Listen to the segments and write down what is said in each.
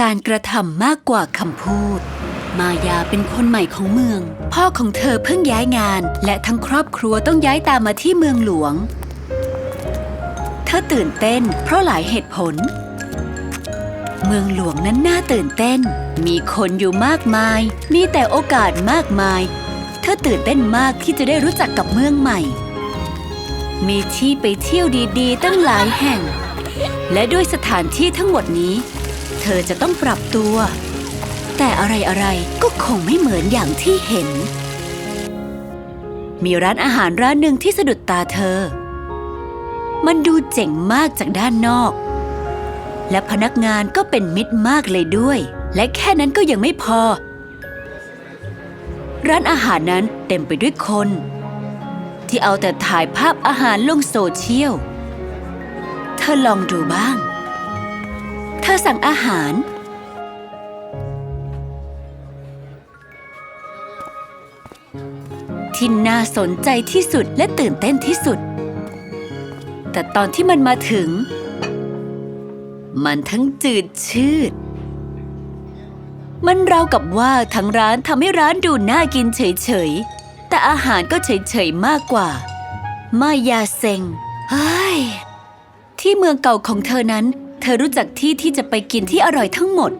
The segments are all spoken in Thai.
การกระทำมากกว่าคำพูด มายาเป็นคนใหม่ของเมือง พ่อของเธอเพิ่งย้ายงาน และทั้งครอบครัวต้องย้ายตามมาที่เมืองหลวง เธอตื่นเต้นเพราะหลายเหตุผล เมืองหลวงนั้นน่าตื่นเต้น มีคนอยู่มากมาย มีแต่โอกาสมากมาย เธอตื่นเต้นมากที่จะได้รู้จักกับเมืองใหม่ มีที่ไปเที่ยวดีๆ ตั้งหลายแห่ง และด้วยสถานที่ทั้งหมดนี้ เธอจะต้องปรับตัว แต่อะไรๆ ก็คงไม่เหมือนอย่างที่เห็น มีร้านอาหารร้านหนึ่งที่สะดุดตาเธอ มันดูเจ๋งมากจากด้านนอก และพนักงานก็เป็นมิตรมากเลยด้วย และแค่นั้นก็ยังไม่พอ ร้านอาหารนั้นเต็มไปด้วยคน ที่เอาแต่ถ่ายภาพอาหารลงโซเชียล เธอลองดูบ้าง เธอสั่งอาหาร ที่น่าสนใจที่สุดและตื่นเต้นที่สุด แต่ตอนที่มันมาถึง มันทั้งจืดชืดมันราวกับว่าทั้งร้านทำให้ร้านดูน่ากินเฉยๆ อาหารก็เฉยๆมากกว่า มายาเซ็งเฮ้ยที่เมืองเก่าของเธอนั้น เธอรู้จักที่ที่จะไปกินที่อร่อยทั้งหมด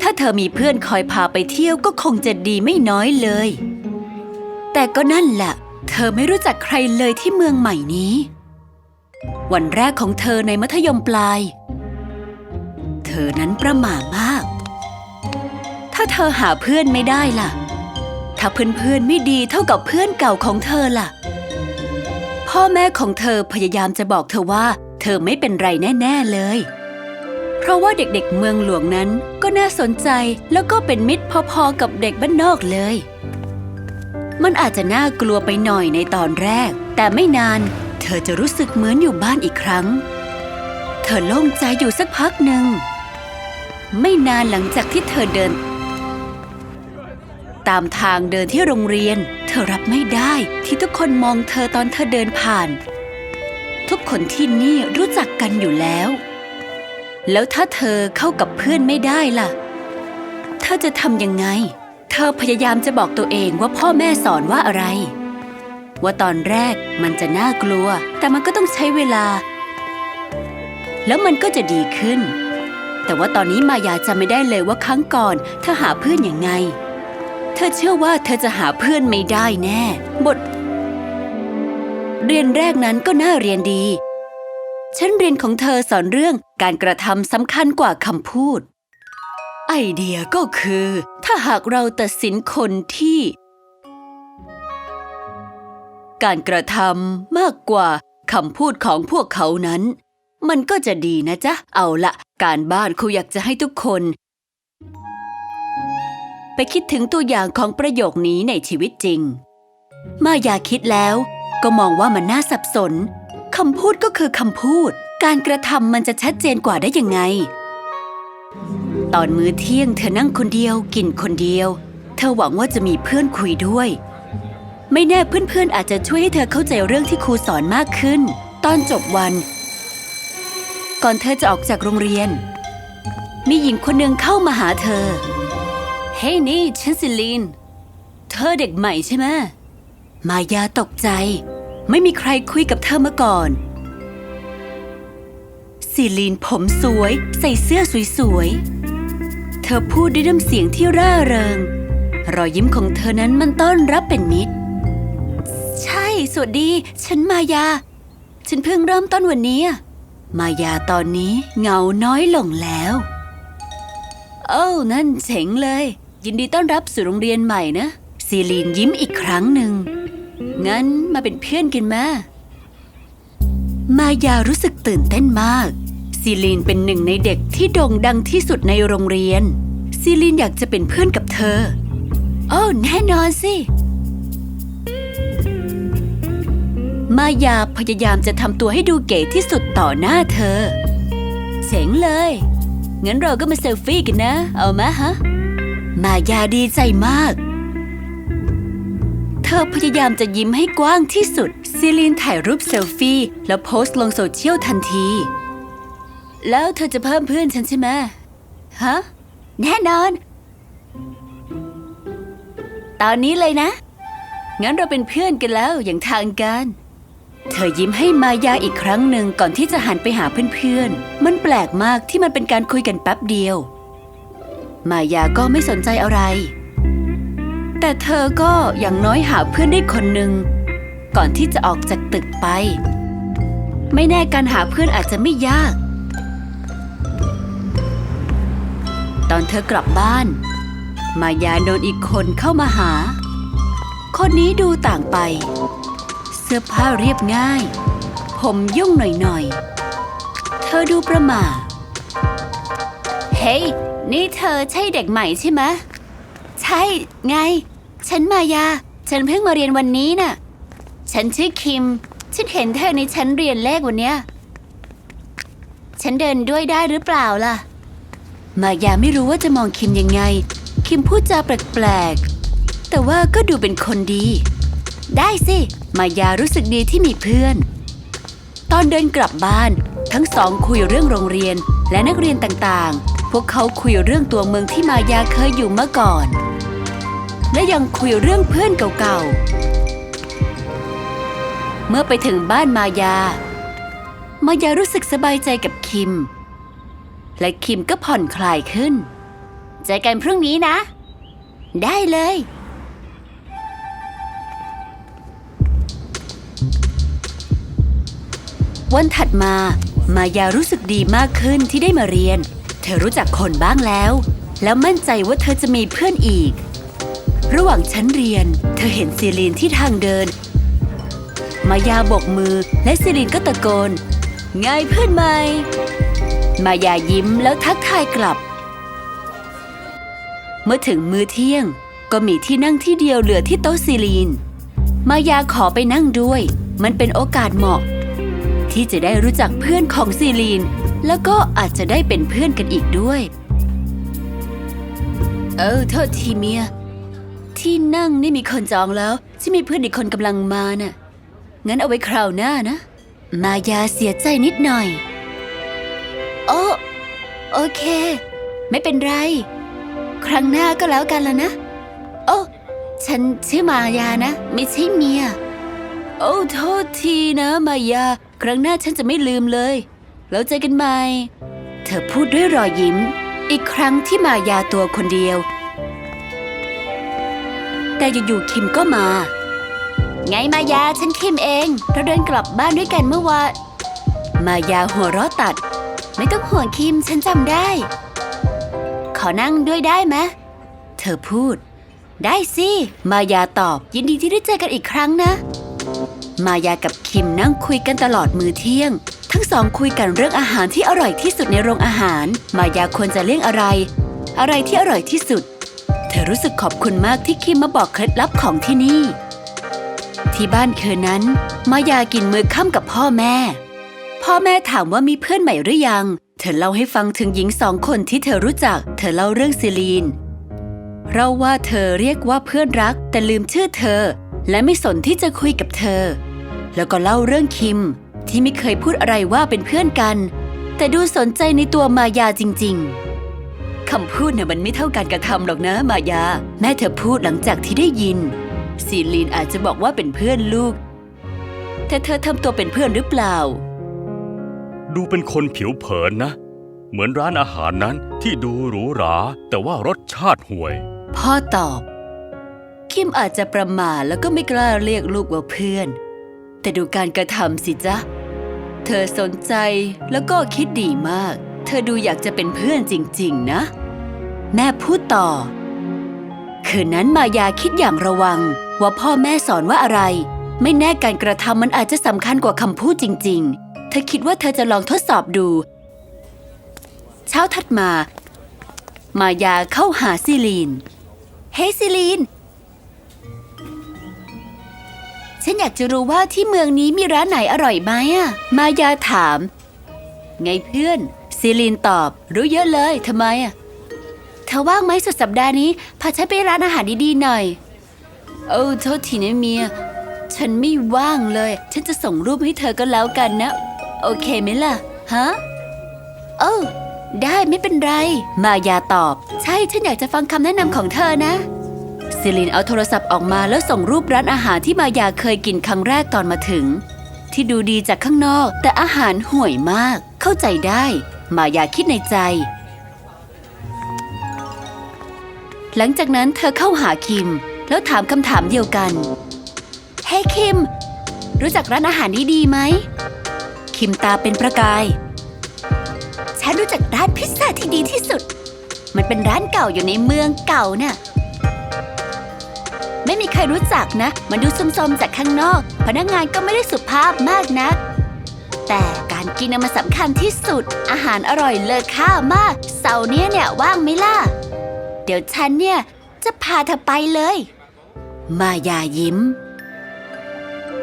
ถ้าเธอมีเพื่อนคอยพาไปเที่ยวก็คงจะดีไม่น้อยเลย แต่ก็นั่นแหละ เธอไม่รู้จักใครเลยที่เมืองใหม่นี้ วันแรกของเธอในมัธยมปลาย เธอนั้นประหม่ามาก ถ้าเธอหาเพื่อนไม่ได้ล่ะ ถ้าเพื่อนๆไม่ดีเท่ากับเพื่อนเก่าของเธอล่ะ พ่อแม่ของเธอพยายามจะบอกเธอว่า เธอไม่เป็นไรแน่ๆเลย เพราะว่าเด็กๆเมืองหลวงนั้นก็น่าสนใจแล้วก็เป็นมิตรพอๆกับเด็กบ้านนอกเลย มันอาจจะน่ากลัวไปหน่อยในตอนแรก แต่ไม่นาน เธอจะรู้สึกเหมือนอยู่บ้านอีกครั้ง เธอโล่งใจอยู่สักพักหนึ่ง ไม่นานหลังจากที่เธอเดิน ตามทางเดินที่โรงเรียน เธอรับไม่ได้ที่ทุกคนมองเธอตอนเธอเดินผ่าน ทุกคนที่นี่รู้จักกันอยู่แล้ว แล้วถ้าเธอเข้ากับเพื่อนไม่ได้ล่ะ เธอจะทำยังไง เธอพยายามจะบอกตัวเองว่าพ่อแม่สอนว่าอะไร ว่าตอนแรกมันจะน่ากลัว แต่มันก็ต้องใช้เวลา แล้วมันก็จะดีขึ้นแต่ว่าตอนนี้มายาจำไม่ได้เลยว่าครั้งก่อนเธอหาเพื่อนอย่างไง เธอเชื่อว่าเธอจะหาเพื่อนไม่ได้แน่ บท เรียนแรกนั้นก็น่าเรียนดีชั้นเรียนของเธอสอนเรื่องการกระทำสำคัญกว่าคำพูด ไอเดียก็คือ ถ้าหากเราตัดสินคนที่ การกระทำมากกว่าคำพูดของพวกเขานั้น มันก็จะดีนะจ๊ะ เอาละการบ้านครูอยากจะให้ทุกคน ไปคิดถึงตัวอย่างของประโยคนี้ในชีวิตจริง มายาคิดแล้วก็มองว่ามันน่าสับสนคำพูดก็คือคำพูด การกระทำมันจะชัดเจนกว่าได้ยังไง ตอนมื้อเที่ยงเธอนั่งคนเดียวกินคนเดียว เธอหวังว่าจะมีเพื่อนคุยด้วย ไม่แน่เพื่อนๆอาจจะช่วยให้เธอเข้าใจเรื่องที่ครูสอนมากขึ้น ตอนจบวัน ก่อนเธอจะออกจากโรงเรียน มีหญิงคนหนึ่งเข้ามาหาเธอ เฮ้ยนี่ฉันซิลีน เธอเด็กใหม่ใช่ไหมมายาตกใจ ไม่มีใครคุยกับเธอมาก่อนซิลีนผมสวยใส่เสื้อสวยๆ เธอพูดด้วยน้ำเสียงที่ร่าเริง รอยยิ้มของเธอนั้นมันต้อนรับเป็นมิตร ใช่ สวัสดี ฉันมายา ฉันเพิ่งเริ่มต้นวันนี้ มายาตอนนี้เหงาน้อยลงแล้ว โอ้านั่นเจ๋งเลย ยินดีต้อนรับสู่โรงเรียนใหม่นะ ซีลีนยิ้มอีกครั้งหนึ่ง งั้นมาเป็นเพื่อนกันมามายารู้สึกตื่นเต้นมาก ซีลีนเป็นหนึ่งในเด็กที่โด่งดังที่สุดในโรงเรียน ซีลีนอยากจะเป็นเพื่อนกับเธอ โอ้แน่นอนสิ มายาพยายามจะทำตัวให้ดูเก๋ที่สุดต่อหน้าเธอ เจ๋งเลย งั้นเราก็มาเซลฟี่กันนะ เอามาฮะ มายาดีใจมาก เธอพยายามจะยิ้มให้กว้างที่สุด ซีลีนถ่ายรูปเซลฟี่ แล้วโพสต์ลงโซเชียลทันที แล้วเธอจะเพิ่มเพื่อนฉันใช่ไหมฮะ แน่นอน ตอนนี้เลยนะ งั้นเราเป็นเพื่อนกันแล้วอย่างทางการเธอยิ้มให้มายาอีกครั้งหนึ่งก่อนที่จะหันไปหาเพื่อนๆ มันแปลกมากที่มันเป็นการคุยกันแป๊บเดียว มายาก็ไม่สนใจอะไร แต่เธอก็อย่างน้อยหาเพื่อนได้คนหนึ่ง ก่อนที่จะออกจากตึกไป ไม่แน่การหาเพื่อนอาจจะไม่ยาก ตอนเธอกลับบ้าน มายาโดนอีกคนเข้ามาหา คนนี้ดูต่างไป เสื้อผ้าเรียบง่าย ผมยุ่งหน่อยๆ เธอดูประหม่าเฮ้ย นี่เธอใช่เด็กใหม่ใช่ไหมใช่ไง ฉันมายา ฉันเพิ่งมาเรียนวันนี้น่ะ ฉันชื่อคิม ฉันเห็นเธอในชั้นเรียนเลขวันเนี้ย ฉันเดินด้วยได้หรือเปล่าล่ะ มายาไม่รู้ว่าจะมองคิมยังไง คิมพูดจาแปลกๆ แต่ว่าก็ดูเป็นคนดี ได้สิ มายารู้สึกดีที่มีเพื่อน ตอนเดินกลับบ้าน ทั้งสองคุยเรื่องโรงเรียนและนักเรียนต่างๆ พวกเขาคุยเรื่องตัวเมืองที่มายาเคยอยู่เมื่อก่อน และยังคุยเรื่องเพื่อนเก่าๆ เมื่อไปถึงบ้านมายา มายารู้สึกสบายใจกับคิม และคิมก็ผ่อนคลายขึ้น เจอกันพรุ่งนี้นะ ได้เลย วันถัดมา มายารู้สึกดีมากขึ้นที่ได้มาเรียน ธอรู้จักคนบ้างแล้ว แล้วมั่นใจว่าเธอจะมีเพื่อนอีก ระหว่างชั้นเรียน เธอเห็นซีลีนที่ทางเดิน มายาโบกมือและซีลีนก็ตะโกนไงเพื่อนใหม่ มายายิ้มแล้วทักทายกลับ เมื่อถึงมื้อเที่ยง ก็มีที่นั่งที่เดียวเหลือที่โต๊ะซีลีน มายาขอไปนั่งด้วย มันเป็นโอกาสเหมาะ ที่จะได้รู้จักเพื่อนของซีลีน แล้วก็อาจจะได้เป็นเพื่อนกันอีกด้วย เออโทษทีเมีย ที่นั่งนี่มีคนจองแล้วฉันมีเพื่อนอีกคนกำลังมาน่ะ งั้นเอาไว้คราวหน้านะ มายาเสียใจนิดหน่อย โอ้โอเค ไม่เป็นไร ครั้งหน้าก็แล้วกันแล้วนะ โอ้ฉันชื่อมายานะ ไม่ใช่เมีย โอ้โทษทีนะ มายา ครั้งหน้าฉันจะไม่ลืมเลย แล้วเจอกันใหม่ เธอพูดด้วยรอยยิ้ม อีกครั้งที่มายาตัวคนเดียว แต่อยู่ๆคิมก็มา ไงมายาฉันคิมเอง เราเดินกลับบ้านด้วยกันเมื่อวานมายาหัวเราะตัด ไม่ต้องห่วงคิมฉันจำได้ ขอนั่งด้วยได้ไหมเธอพูด ได้สิ มายาตอบยินดีที่ได้เจอกันอีกครั้งนะ มายากับคิมนั่งคุยกันตลอดมื้อเที่ยง ทั้งสองคุยกันเรื่องอาหารที่อร่อยที่สุดในโรงอาหาร มายาควรจะเลี่ยงอะไร อะไรที่อร่อยที่สุด เธอรู้สึกขอบคุณมากที่คิมมาบอกเคล็ดลับของที่นี่ ที่บ้านคืนนั้น มายากินมื้อค่ำกับพ่อแม่ พ่อแม่ถามว่ามีเพื่อนใหม่หรือยัง เธอเล่าให้ฟังถึงหญิงสองคนที่เธอรู้จัก เธอเล่าเรื่องซีลีนเราว่าเธอเรียกว่าเพื่อนรักแต่ลืมชื่อเธอ และไม่สนที่จะคุยกับเธอ แล้วก็เล่าเรื่องคิม ที่ไม่เคยพูดอะไรว่าเป็นเพื่อนกัน แต่ดูสนใจในตัวมายาจริง ๆคำพูดน่ะมันไม่เท่าการกระทำหรอกนะมายา แม่เธอพูดหลังจากที่ได้ยิน ซีลีนอาจจะบอกว่าเป็นเพื่อนลูก แต่เธอทำตัวเป็นเพื่อนหรือเปล่า ดูเป็นคนผิวเผินนะ เหมือนร้านอาหารนั้นที่ดูหรูหรา แต่ว่ารสชาติห่วย พ่อตอบ คิมอาจจะประหม่าแล้วก็ไม่กล้าเรียกลูกว่าเพื่อน แต่ดูการกระทำสิจ๊ะ เธอสนใจแล้วก็คิดดีมาก เธอดูอยากจะเป็นเพื่อนจริง ๆ นะ แม่พูดต่อ คืนนั้นมายาคิดอย่างระวัง ว่าพ่อแม่สอนว่าอะไร ไม่แน่การกระทำมันอาจจะสำคัญกว่าคำพูดจริง ๆ เธอคิดว่าเธอจะลองทดสอบดู เช้าถัดมา มายาเข้าหาซีลีน เฮ้ซีลีน ฉันอยากจะรู้ว่าที่เมืองนี้มีร้านไหนอร่อยไหมอะมายาถาม ไงเพื่อนซีลีนตอบ รู้เยอะเลยทำไมอะเธอว่างไหมสุดสัปดาห์นี้ พาฉันไปร้านอาหารดีๆหน่อยโอ้โทษทีนะเมีย ฉันไม่ว่างเลย ฉันจะส่งรูปให้เธอก็แล้วกันนะ โอเคไหมล่ะ ฮะ เออได้ไม่เป็นไร มายาตอบ ใช่ฉันอยากจะฟังคำแนะนำของเธอนะ ซิลินเอาโทรศัพท์ออกมาแล้วส่งรูปร้านอาหารที่มายาเคยกินครั้งแรกตอนมาถึง ที่ดูดีจากข้างนอก แต่อาหารห่วยมาก เข้าใจได้ มายาคิดในใจ หลังจากนั้นเธอเข้าหาคิม แล้วถามคำถามเดียวกัน เฮ้คิม รู้จักร้านอาหารนี้ดีไหม คิมตาเป็นประกาย ฉันรู้จักร้านพิซซ่าที่ดีที่สุด มันเป็นร้านเก่าอยู่ในเมืองเก่าน่ะ ไม่มีใครรู้จักนะ มันดูซมๆจากข้างนอก พนักงานก็ไม่ได้สุภาพมากนะแต่การกินน่ะมันสำคัญที่สุด อาหารอร่อยเลอค่ามาก เสาร์เนี้ยเนี่ยว่างไหมล่ะ เดี๋ยวฉันเนี่ย จะพาเธอไปเลย มายายิ้ม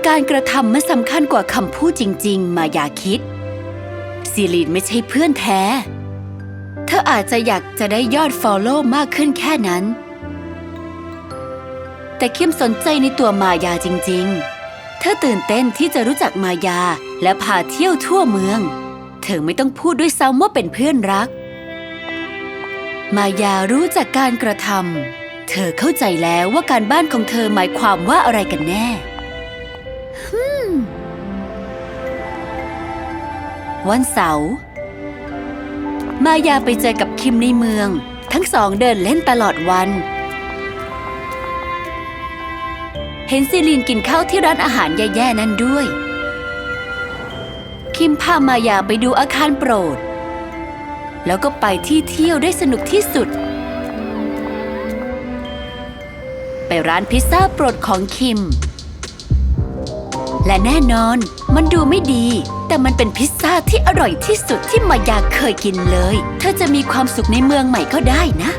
การกระทำมันสำคัญกว่าคำพูดจริง ๆ มายาคิดซีลีนไม่ใช่เพื่อนแท้ เธออาจจะอยากจะได้ยอดฟอลโล่มากขึ้นแค่นั้น แต่คิมสนใจในตัวมายาจริง ๆ เธอตื่นเต้นที่จะรู้จักมายาและพาเที่ยวทั่วเมือง เธอไม่ต้องพูดด้วยซ้ำว่าเป็นเพื่อนรัก มายารู้จากการกระทำเธอเข้าใจแล้วว่าการบ้านของเธอหมายความว่าอะไรกันแน่วันเสาร์มายาไปเจอกับคิมในเมือง ทั้งสองเดินเล่นตลอดวัน เห็นซีลีนกินข้าวที่ร้านอาหารแย่ๆนั่นด้วย คิมพามายาไปดูอาคารโปรด แล้วก็ไปที่เที่ยวได้สนุกที่สุด ไปร้านพิซซ่าโปรดของคิม และแน่นอนมันดูไม่ดี แต่มันเป็นพิซซ่าที่อร่อยที่สุดที่มายาเคยกินเลย เธอจะมีความสุขในเมืองใหม่ก็ได้นะ